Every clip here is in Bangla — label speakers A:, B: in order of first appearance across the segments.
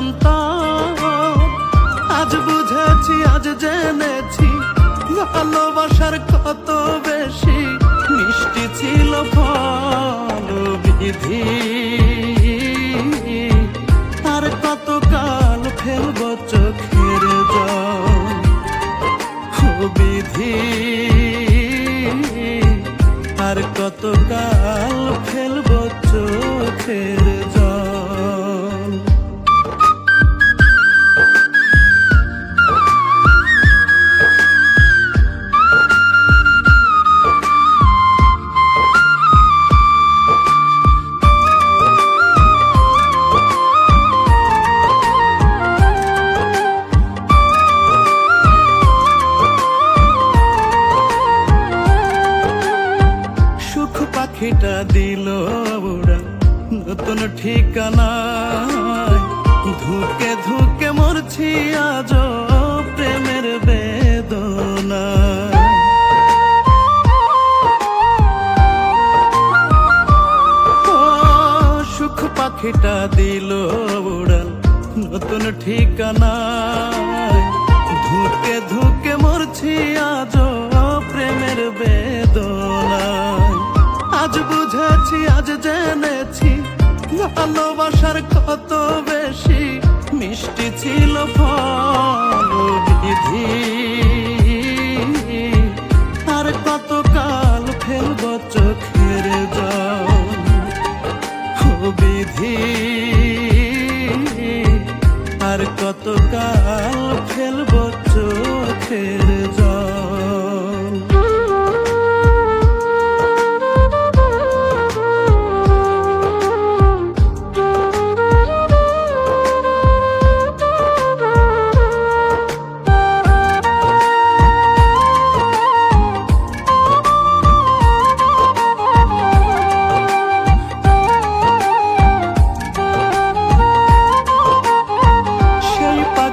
A: সন্তান আজ বুঝেছি, আজ জেনেছি, ভালোবাসার কত বেশি মিষ্টি ছিল ফল বিধি। আর কতকাল ফেলব চোখের বিধি। আর কতকাল ফেলব চোখের জল পাখিটা দিল উড়াল নতুন ঠিকানায় ধুকে ধুকে মরছি আজ প্রেমের বেদনা সুখ পাখিটা দিল উড়াল নতুন ঠিকানায় ভালোবাসার কত বেশি মিষ্টি ছিল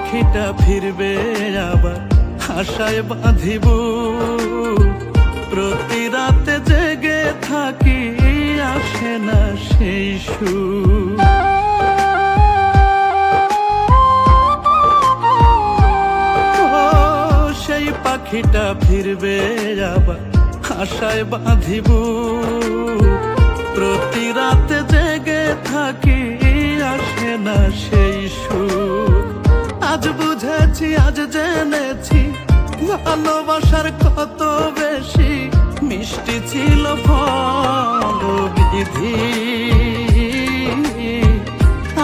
A: পাখিটা ফিরবে আবার আশায় বাঁধিব। প্রতি রাতে জেগে থাকি, আসে না সেই সুর। সেই পাখিটা ফিরবে আবার আশায় বাঁধিব। প্রতি রাতে জেগে থাকি, আসে না সেই সুর। বুঝেছি আজ জেনেছি। ভালোবাসার কত বেশি, মিষ্টি ছিল ফল বিধি।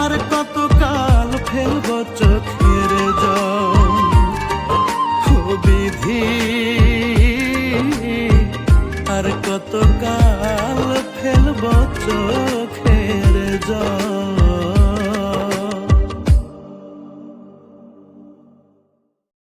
A: আর কত কাল ফেলব চোখের বিধি। আর কত কাল ফেলব চোখের জল